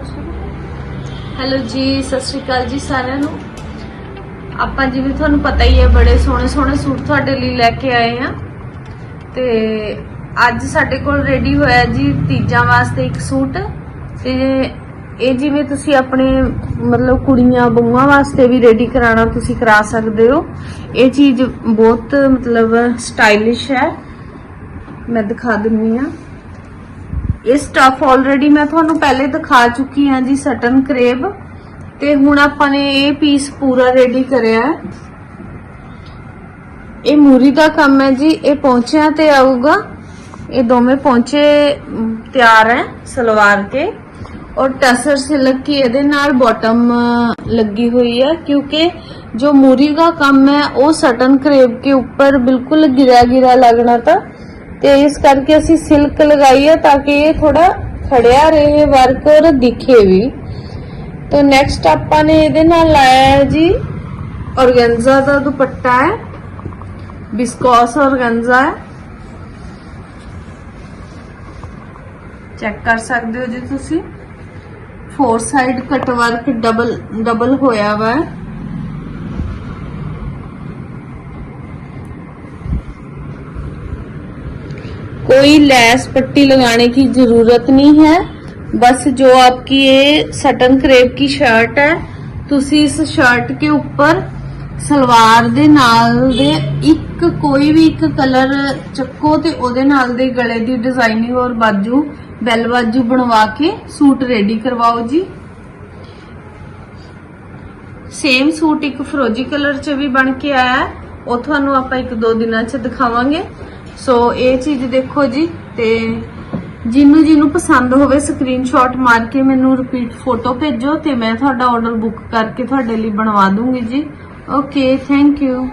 Hello ਜੀ, ਸਤਿ ਸ਼੍ਰੀ ਅਕਾਲ ਜੀ ਸਾਰਿਆਂ ਨੂੰ। ਆਪਾਂ ਜਿਵੇਂ ਤੁਹਾਨੂੰ ਪਤਾ ਹੀ ਹੈ, ਬੜੇ ਸੋਹਣੇ ਸੋਹਣੇ ਸੂਟ ਤੁਹਾਡੇ ਲਈ ਲੈ ਕੇ ਆਏ ਆ ਤੇ ਅੱਜ ਸਾਡੇ ਕੋਲ ਰੈਡੀ ਹੋਇਆ ਜੀ ਤੀਜਾਂ ਵਾਸਤੇ ਇੱਕ ਸੂਟ। ਤੇ ਇਹ ਜਿਵੇਂ ਤੁਸੀਂ ਆਪਣੇ ਮਤਲਬ ਕੁੜੀਆਂ ਬਹੂਆਂ ਵਾਸਤੇ ਵੀ ਰੈਡੀ ਕਰਾਉਣਾ ਤੁਸੀਂ ਕਰਾ ਸਕਦੇ ਹੋ। ਇਹ ਚੀਜ਼ ਬਹੁਤ ਮਤਲਬ ਸਟਾਈਲਿਸ਼ ਹੈ। ਮੈਂ ਦਿਖਾ ਦਿੰਨੀ ਆ ਇਹ ਸਟਫ ਆਲਰੇਡੀ ਮੈਂ ਤੁਹਾਨੂੰ ਪਹਿਲੇ ਦਿਖਾ ਚੁੱਕੀ ਹਾਂ ਜੀ ਸਟਨ ਕਰੇਬ ਤੇ ਹੁਣ ਆਪਾਂ ਨੇ ਇਹ ਪੀਸ ਪੂਰਾ ਰੈਡੀ ਕਰਿਆ ਹੈ। ਇਹ ਮੂਰੀ ਦਾ ਕੰਮ ਹੈ ਜੀ, ਇਹ ਪਹੁੰਚਿਆ ਤੇ ਆਊਗਾ। ਇਹ ਦੋਵੇਂ ਪਹੁੰਚੇ ਤਿਆਰ ਹੈ ਸਲਵਾਰ ਕੇ ਔਰ ਟਸਰ ਸਿਲਕ ਕੀ ਇਹਦੇ ਨਾਲ ਬਾਟਮ ਲੱਗੀ ਹੋਈ ਹੈ, ਕਿਉਂਕਿ ਜੋ ਮੂਰੀ ਦਾ ਕੰਮ ਹੈ, ਉਹ ਸਟਨ ਕਰੇਬ ਕੇ ਉੱਪਰ ਬਿਲਕੁਲ ਗਿਰਾ ਗਿਰਾ ਲੱਗਣਾ ਤਾਂ इस करके असि सिल्क लगाई है ताकि ये थोड़ा खड़िया रहे, वर्क और दिखे भी। तो नैक्सट आपने ये लाया है जी ऑरगेंजा का दुपट्टा है बिस्कोस ऑरगेंजा है। चेक कर सकते हो जी तुम four side cutwork double double होया वा है। कोई लैस पट्टी लगाने की जरूरत नहीं है बस जो आपकी ये सटन करेब की शर्ट है ਤੁਸੀਂ ਇਸ ਸ਼ਰਟ ਕੇ ਉੱਪਰ ਸਲਵਾਰ ਦੇ ਨਾਲ ਦੇ ਇੱਕ ਕੋਈ ਵੀ ਇੱਕ ਕਲਰ ਚੱਕੋ ਤੇ ਉਹਦੇ ਨਾਲ ਦੇ ਗਲੇ ਦੀ ਡਿਜ਼ਾਈਨਿੰਗ ਔਰ ਬਾਜੂ ਬੈਲ ਬਾਜੂ ਬਣਵਾ ਕੇ ਸੂਟ ਰੈਡੀ ਕਰਵਾਓ ਜੀ ਸੇਮ ਸੂਟ ਇੱਕ ਫਰੋਜੀ ਕਲਰ ਚ ਵੀ ਬਣ ਕੇ ਆਇਆ ਹੈ। ਉਹ ਤੁਹਾਨੂੰ ਆਪਾਂ ਇੱਕ ਦੋ ਦਿਨਾਂ ਚ ਦਿਖਾਵਾਂਗੇ ਸੋ ਇਹ ਚੀਜ਼ ਦੇਖੋ ਜੀ ਤੇ ਜਿਹਨੂੰ ਜਿਹਨੂੰ ਪਸੰਦ ਹੋਵੇ ਸਕਰੀਨਸ਼ਾਟ ਮਾਰ ਕੇ ਮੈਨੂੰ ਰਿਪੀਟ ਫੋਟੋ ਭੇਜੋ ਤੇ ਮੈਂ ਤੁਹਾਡਾ ਆਰਡਰ ਬੁੱਕ ਕਰਕੇ ਤੁਹਾਡੇ ਲਈ ਬਣਵਾ ਦੂੰਗੀ ਜੀ। Okay thank you